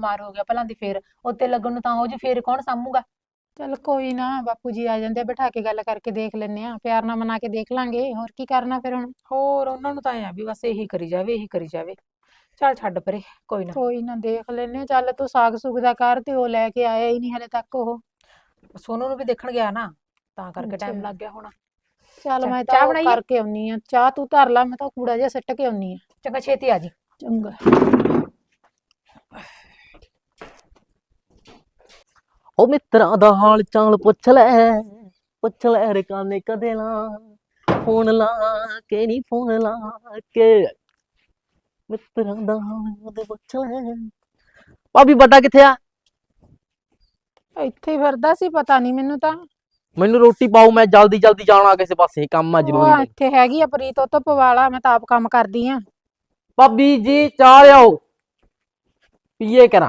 ਬਿਮਾਰ ਹੋ ਗਿਆ ਭਲਾਂ ਦੀ ਫੇਰ ਉੱਤੇ ਲੱਗਣ ਨੂੰ ਤਾਂ ਹੋ ਜੀ ਫੇਰ ਕੌਣ ਸਾਂਭੂਗਾ? ਚੱਲ ਕੋਈ ਨਾ ਬਾਪੂ ਜੀ ਆ ਜਾਂਦੇ ਆ, ਬਿਠਾ ਕੇ ਗੱਲ ਕਰਕੇ ਦੇਖ ਲੈਨੇ ਆ ਪਿਆਰ ਨਾਲ ਮਨਾ ਕੇ ਦੇਖ ਲਾਂਗੇ ਹੋਰ ਕੀ ਕਰਨਾ ਫਿਰ ਹੁਣ? ਹੋਰ ਉਹਨਾਂ ਨੂੰ ਤਾਂ ਐ ਵੀ ਬਸ ਇਹੀ ਕਰੀ ਜਾਵੇ ਇਹੀ ਕਰੀ ਜਾਵੇ। ਚੱਲ ਛੱਡ ਪਰੇ ਕੋਈ ਨਾ। ਕੋਈ ਨਾ ਦੇਖ ਲੈਨੇ ਆ ਚੱਲ ਤੂੰ ਸਾਗ ਸੁਗ ਦਾ ਕਰ ਤੇ ਉਹ ਲੈ ਕੇ ਆਇਆ ਹੀ ਨਹੀਂ ਹਲੇ ਤੱਕ ਉਹ। ਸੋਨੂੰ ਨੂੰ ਵੀ ਦੇਖਣ ਗਿਆ ਨਾ ਤਾਂ ਕਰਕੇ ਟਾਈਮ ਅੱਛਾ। ਲੱਗ ਗਿਆ ਹੋਣਾ। ਚੱਲ ਮੈਂ ਚਾਹ ਚਾਹ ਬਣਾਈਏ? ਕਰਕੇ ਆਉਣੀ ਆ ਚਾਹ ਤੂੰ ਧਰ ਲਾ ਮੈਂ ਤਾਂ ਕੂੜਾ ਜਿਹਾ ਸਿੱਟ ਕੇ ਆਉਣੀ ਆ ਚੰਗਾ ਛੇਤੀ ਆ ਜੀ। ਚੰਗਾ। ਉਹ ਮਿੱਤਰਾਂ ਦਾ ਹਾਲ ਚਾਲ ਪੁੱਛ ਲੈ ਪੁੱਛ ਲੈ ਰਕਾਨੇ ਕਦੇ ਲਾ ਫੋਨ ਲਾ ਕੇ ਨਹੀਂ ਫੋਨ ਲਾ ਕੇ। ਮਿੱਤਰਾਂ ਦਾ ਹਾਲ ਤੇ ਪੁੱਛ ਲੈ। ਭਾਬੀ ਵੱਡਾ ਕਿੱਥੇ ਆ? ਇੱਥੇ ਹੀ ਫਿਰਦਾ ਸੀ ਪਤਾ ਨਹੀਂ ਮੈਨੂੰ ਤਾਂ। ਮੈਨੂੰ ਰੋਟੀ ਪਾਓ ਮੈਂ ਜਲਦੀ ਜਲਦੀ ਜਾਣਾ ਕਿਸੇ ਪਾਸੇ ਕੰਮ ਆ ਉਹ ਜ਼ਰੂਰੀ ਇੱਥੇ ਹੈਗੀ ਆ ਪ੍ਰੀਤ ਉਹ ਤੋਂ ਪਵਾਲਾ ਮੈਂ ਤਾਂ ਆਪ ਕੰਮ ਕਰਦੀ ਆ। ਭਾਬੀ ਜੀ ਚਾਹ ਲਿਆਓ। ਪੀਏ ਕਰਾਂ।